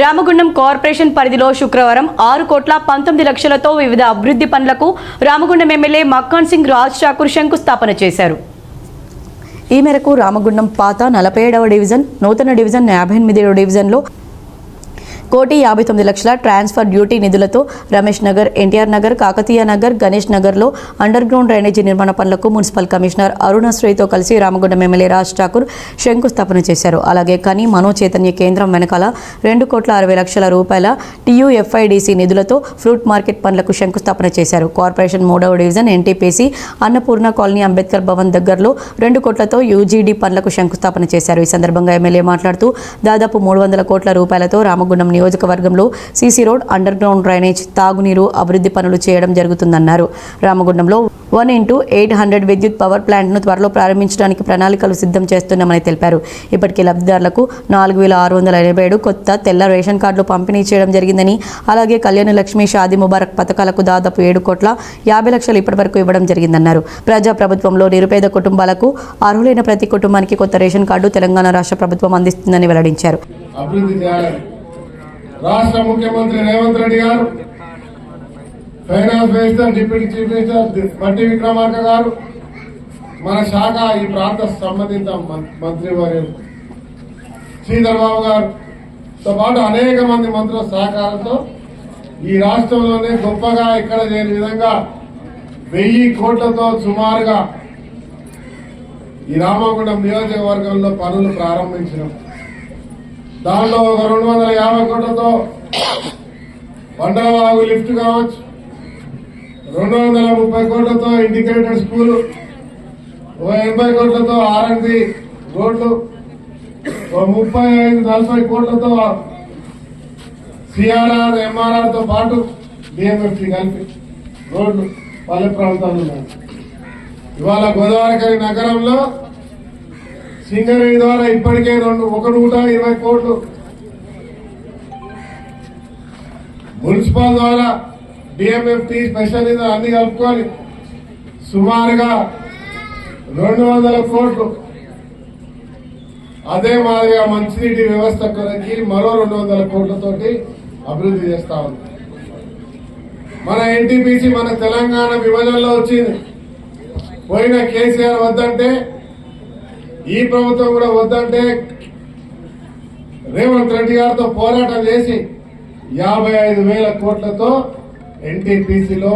Ramagundam corporation పరిధిలో శుక్రవారం ఆరు కోట్ల పంతొమ్మిది లక్షలతో వివిధ అభివృద్ధి పనులకు రామగుండం ఎమ్మెల్యే మక్కాన్ సింగ్ రాజ్ ఠాకూర్ శంకుస్థాపన చేశారు. ఈ మేరకు రామగుండం పాత నలభై ఏడవ డివిజన్ నూతన డివిజన్ యాభై ఎనిమిదవ డివిజన్లో కోటి యాభై తొమ్మిది లక్షల ట్రాన్స్ఫర్ డ్యూటీ నిధులతో రమేష్ నగర్ ఎన్టీఆర్ నగర్ కాకతీయ నగర్ గణేష్ నగర్లో అండర్ గ్రౌండ్ డ్రైనేజీ నిర్మాణ పనులకు మున్సిపల్ కమిషనర్ అరుణశ్రీతో కలిసి రామగుండం ఎమ్మెల్యే రాజ్ ఠాకూర్ శంకుస్థాపన చేశారు. అలాగే కని మనో చైతన్య కేంద్రం వెనకాల రెండు కోట్ల అరవై లక్షల రూపాయల టీయూఎఫ్ఐడిసి నిధులతో ఫ్రూట్ మార్కెట్ పనులకు శంకుస్థాపన చేశారు. కార్పొరేషన్ మూడవ division NTPC Annapurna colony Ambedkar Bhavan దగ్గరలో రెండు కోట్లతో యూజీడీ పనులకు శంకుస్థాపన చేశారు. ఈ సందర్భంగా ఎమ్మెల్యే మాట్లాడుతూ దాదాపు మూడు వందల కోట్ల రూపాయలతో రామగుండం నియోజకవర్గంలో CC road under ground drainage తాగునీరు అభివృద్ధి పనులు చేయడం జరుగుతుందన్నారు. రామగుండంలో వన్ ఇంటూ ఎయిట్ హండ్రెడ్ విద్యుత్ పవర్ ప్లాంట్ను త్వరలో ప్రారంభించడానికి ప్రణాళికలు సిద్ధం చేస్తున్నామని తెలిపారు. ఇప్పటికే లబ్ధిదారులకు నాలుగు వేల ఆరు వందల ఎనభై ఏడు కొత్త తెల్ల రేషన్ కార్డులు పంపిణీ చేయడం జరిగిందని అలాగే కళ్యాణ లక్ష్మి షాది ముబారక్ పథకాలకు దాదాపు ఏడు కోట్ల యాభై లక్షలు ఇప్పటివరకు ఇవ్వడం జరిగిందన్నారు. ప్రజా ప్రభుత్వంలో నిరుపేద కుటుంబాలకు అర్హులైన ప్రతి కుటుంబానికి కొత్త రేషన్ కార్డు తెలంగాణ రాష్ట్ర ప్రభుత్వం అందిస్తుందని వెల్లడించారు. రాష్ట్ర ముఖ్యమంత్రి Revanth Reddy garu finance minister deputy chief minister Bhatti Vikramarka garu మన శాఖ ఈ ప్రాంత సంబంధిత మంత్రి వర్యులు శ్రీధర్ గారుతో పాటు అనేక మంది మంత్రుల సహకారంతో ఈ రాష్ట్రంలోనే గొప్పగా ఇక్కడ లేని విధంగా వెయ్యి కోట్లతో సుమారుగా ఈ రామగుండం నియోజకవర్గంలో పనులు ప్రారంభించినాం. దానిలో ఒక రెండు వందల యాభై కోట్లతో వండరవాగు లిఫ్ట్ కావచ్చు. రెండు వందల ముప్పై కోట్లతో ఇంటిగ్రేటెడ్ స్కూల్ ఒక ఎనభై కోట్లతో ఆర్ఎండ్బి రోడ్లు ఒక ముప్పై ఐదు నలభై కోట్లతో సిఆర్ఆర్ ఎంఆర్ఆర్తో పాటు డిఎంఎఫ్టీ కలిపి రోడ్లు పల్లె ప్రాంతాలు ఉన్నాయి. ఇవాళ గోదావరి నగరంలో సింగరేణి ద్వారా ఇప్పటికే రెండు ఒక నూట ఇరవై కోట్లు. మున్సిపల్ ద్వారా డిఎంఎఫ్టీ స్పెషల్ అన్ని కలుపుకొని సుమారుగా రెండు వందల కోట్లు. అదే మాదిరిగా మంచినీటి వ్యవస్థ కొరకి మరో రెండు వందల కోట్లతోటి అభివృద్ధి చేస్తా ఉంది. మన ఎన్టీపీసీ మన తెలంగాణ విభజనలో వచ్చింది. పోయిన కేసీఆర్ వద్దంటే ఈ ప్రభుత్వం కూడా వద్దంటే రేవంత్ రెడ్డి గారితో పోరాటం చేసి యాభై ఐదు వేల కోట్లతో ఎన్టీపీసీలో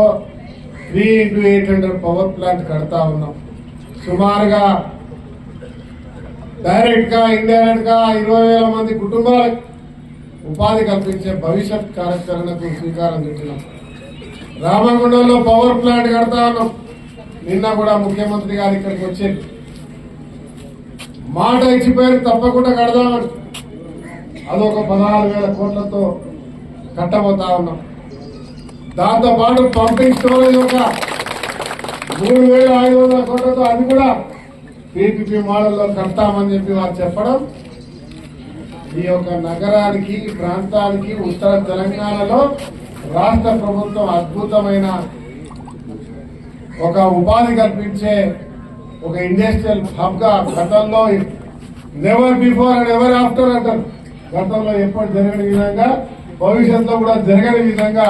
three into eight hundred power plant కడతా ఉన్నాం. సుమారుగా డైరెక్ట్గా ఇండైరెక్ట్గా ఇరవై వేల మంది కుటుంబాలకు ఉపాధి కల్పించే భవిష్యత్ కార్యాచరణకు శ్రీకారం చుట్టినాం. రామగుండంలో పవర్ ప్లాంట్ కడతా ఉన్నాం. నిన్న కూడా ముఖ్యమంత్రి గారు ఇక్కడికి వచ్చేది మాట ఇచ్చిపోయారు తప్పకుండా కడదామని అదొక పదహారు వేల కోట్లతో కట్టబోతా ఉన్నాం. దాంతోపాటు పంపింగ్ స్టోరేజ్ ఒక మూడు వేల ఐదు వందల కోట్లతో అది కూడా పీపీపీ మోడల్లో కడతామని చెప్పి వారు చెప్పడం ఈ యొక్క నగరానికి ప్రాంతానికి ఉత్తర తెలంగాణలో రాష్ట్ర ప్రభుత్వం అద్భుతమైన ఒక ఉపాధి కల్పించే ఒక ఇండస్ట్రియల్ హబ్గా గతంలో never before and ever after అంటారు. గతంలో ఎప్పుడు జరగని విధంగా భవిష్యత్తులో కూడా జరగని విధంగా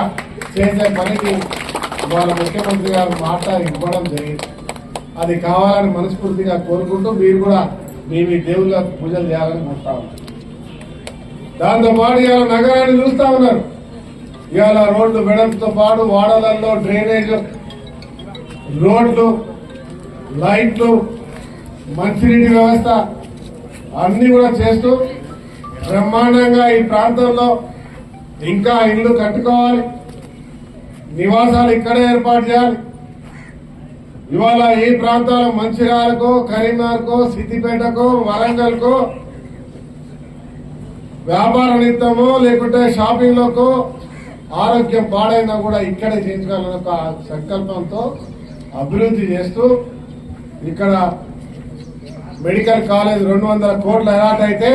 చేసే పనికి వాళ్ళ ముఖ్యమంత్రి గారు మాట ఇవ్వడం జరిగింది. అది కావాలని మనస్ఫూర్తిగా కోరుకుంటూ మీరు కూడా మీ మీ దేవుళ్ళ పూజలు చేయాలని కోరుతా ఉన్నారు దాంతో పాటు ఇవాళ నగరాన్ని చూస్తా ఉన్నారు. ఇవాళ రోడ్లు వెడల్పుతో పాటు వాడలలో డ్రైనేజ్ రోడ్లు లైట్లు మంచినీటి వ్యవస్థ అన్ని కూడా చేస్తూ బ్రహ్మాండంగా ఈ ప్రాంతంలో ఇంకా ఇల్లు కట్టుకోవాలి. నివాసాలు ఇక్కడే ఏర్పాటు చేయాలి. ఇవాళ ఈ ప్రాంతాల మంచిర్యాలకు కరీంనగర్కు సిద్దిపేటకు వరంగల్కు వ్యాపార నిమిత్తమో లేకుంటే షాపింగ్లకు ఆరోగ్యం పాడైనా కూడా ఇక్కడే చేయించుకోవాలనే ఒక సంకల్పంతో అభివృద్ధి చేస్తూ ఇక్కడ మెడికల్ కాలేజ్ రెండు వందల కోట్లు అలాట్ అయితే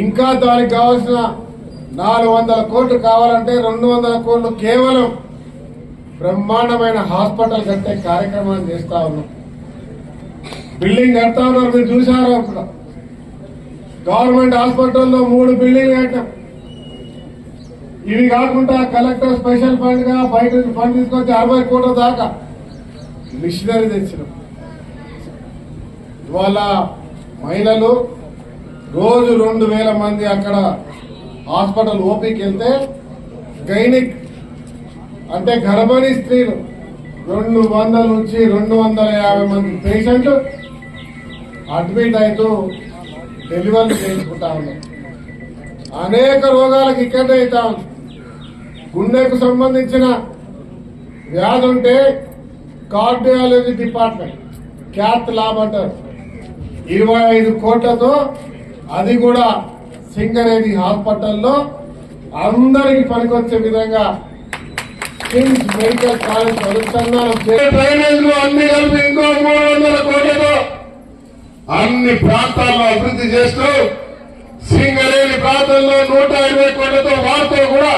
ఇంకా దానికి కావాల్సిన నాలుగు వందల కోట్లు కావాలంటే రెండు వందల కోట్లు కేవలం బ్రహ్మాండమైన హాస్పిటల్ కట్టే కార్యక్రమాన్ని చేస్తా ఉన్నాం. బిల్డింగ్ కడతా ఉన్నారు మీరు చూసారు అక్కడ? గవర్నమెంట్ హాస్పిటల్లో మూడు బిల్డింగ్లు కట్టాం. ఇవి కాకుండా కలెక్టర్ స్పెషల్ ఫండ్గా బయట ఫండ్ తీసుకొచ్చి అరవై కోట్ల దాకా మిషనరీ తెచ్చినాం. ఇవాళ మహిళలు రోజు రెండు వేల మంది అక్కడ హాస్పిటల్ ఓపీకి వెళ్తే గైనిక్ అంటే గర్భిణీ స్త్రీలు రెండు వందల నుంచి రెండు వందల యాభై మంది పేషెంట్ అడ్మిట్ అవుతూ డెలివరీ చేసుకుంటా ఉన్నారు. అనేక రోగాలకు ఇక్కడే అవుతా ఉంది గుండెకు సంబంధించిన వ్యాధి ఉంటే కార్డియాలజీ డిపార్ట్మెంట్ క్యాత్ ల్యాబ్ అంటారు. ఇరవై ఐదు కోట్లతో అది కూడా సింగరేణి హాస్పిటల్లో అందరికి పనికొచ్చే విధంగా కిమ్స్ మెడికల్ కాలేజ్ అనుసంధానం డ్రైనేజ్ అన్ని కలిపి ఇంకో మూడు వందల కోట్లతో అన్ని ప్రాంతాల్లో అభివృద్ధి చేస్తూ సింగరేణి ప్రాంతంలో నూట ఇరవై కోట్లతో వారితో కూడా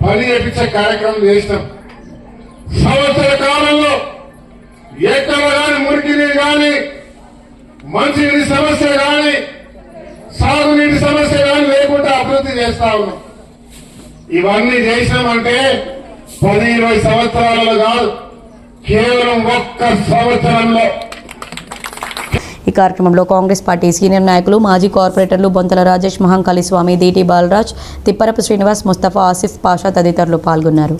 పని చేపించే కార్యక్రమం చేసినాం. సంవత్సర కాలంలో ఎక్కడ కానీ మురికి నీరు కానీ మంచినీటి సమస్య కానీ సాగునీటి సమస్య కానీ లేకుండా అభివృద్ధి చేస్తా ఉన్నాం. ఇవన్నీ చేసినామంటే పది ఇరవై సంవత్సరాలలో కాదు కేవలం ఒక్క సంవత్సరంలో. ఈ కార్యక్రమంలో కాంగ్రెస్ పార్టీ సీనియర్ నాయకులు మాజీ కార్పొరేటర్లు బొంతల రాజేష్ మహంకాళి స్వామి దీటి బాలరాజ్ తిప్పరపు శ్రీనివాస్ ముస్తఫా ఆసిఫ్ పాషా తదితరులు పాల్గొన్నారు.